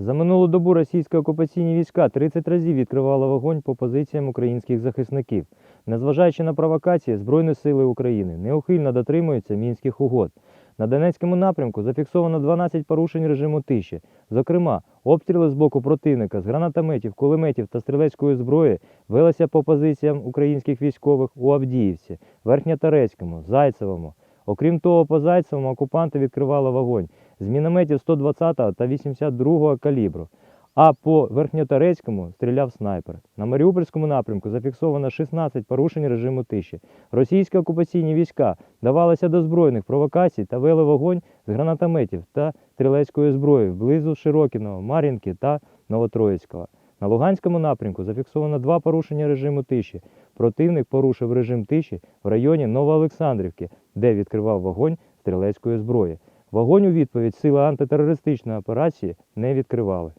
За минулу добу російські окупаційні війська 30 разів відкривали вогонь по позиціям українських захисників. Незважаючи на провокації, Збройні сили України неухильно дотримуються мінських угод. На Донецькому напрямку зафіксовано 12 порушень режиму тиші. Зокрема, обстріли з боку противника з гранатометів, кулеметів та стрілецької зброї велися по позиціям українських військових у Авдіївці, Верхньоторецькому, Зайцевому. Окрім того, по Зайцевому окупанти відкривали вогонь з мінометів 120 та 82 калібру. А по Верхньоторецькому стріляв снайпер. На Маріупольському напрямку зафіксовано 16 порушень режиму тиші. Російські окупаційні війська давалися до збройних провокацій та вели вогонь з гранатометів та стрілецької зброї вблизу Широкіного, Мар'їнки та Новотроїцького. На Луганському напрямку зафіксовано два порушення режиму тиші. Противник порушив режим тиші в районі Новоолександрівки, де відкривав вогонь стрілецької зброї. Вогонь у відповідь сили антитерористичної операції не відкривали.